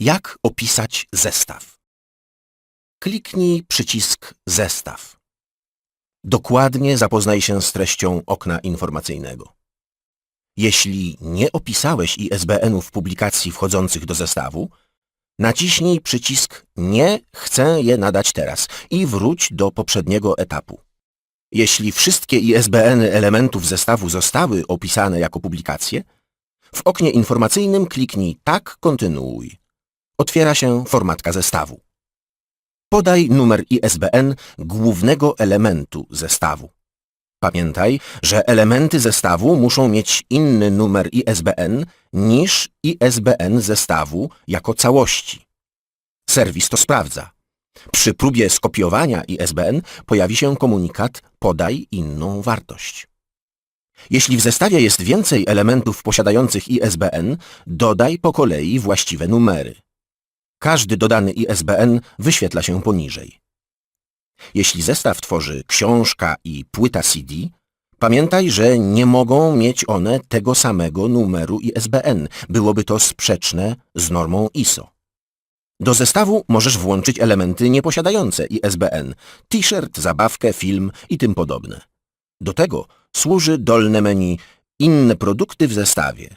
Jak opisać zestaw? Kliknij przycisk Zestaw. Dokładnie zapoznaj się z treścią okna informacyjnego. Jeśli nie opisałeś ISBN-ów publikacji wchodzących do zestawu, naciśnij przycisk Nie chcę je nadać teraz i wróć do poprzedniego etapu. Jeśli wszystkie ISBN-y elementów zestawu zostały opisane jako publikacje, w oknie informacyjnym kliknij Tak, kontynuuj. Otwiera się formatka zestawu. Podaj numer ISBN głównego elementu zestawu. Pamiętaj, że elementy zestawu muszą mieć inny numer ISBN niż ISBN zestawu jako całości. Serwis to sprawdza. Przy próbie skopiowania ISBN pojawi się komunikat podaj inną wartość. Jeśli w zestawie jest więcej elementów posiadających ISBN, dodaj po kolei właściwe numery. Każdy dodany ISBN wyświetla się poniżej. Jeśli zestaw tworzy książka i płyta CD, pamiętaj, że nie mogą mieć one tego samego numeru ISBN. Byłoby to sprzeczne z normą ISO. Do zestawu możesz włączyć elementy nieposiadające ISBN, t-shirt, zabawkę, film i tym podobne. Do tego służy dolne menu Inne produkty w zestawie.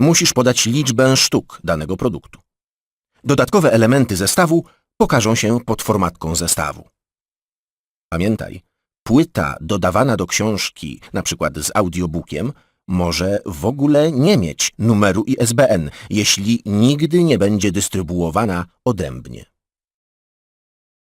Musisz podać liczbę sztuk danego produktu. Dodatkowe elementy zestawu pokażą się pod formatką zestawu. Pamiętaj, płyta dodawana do książki, przykład z audiobookiem, może w ogóle nie mieć numeru ISBN, jeśli nigdy nie będzie dystrybuowana odrębnie.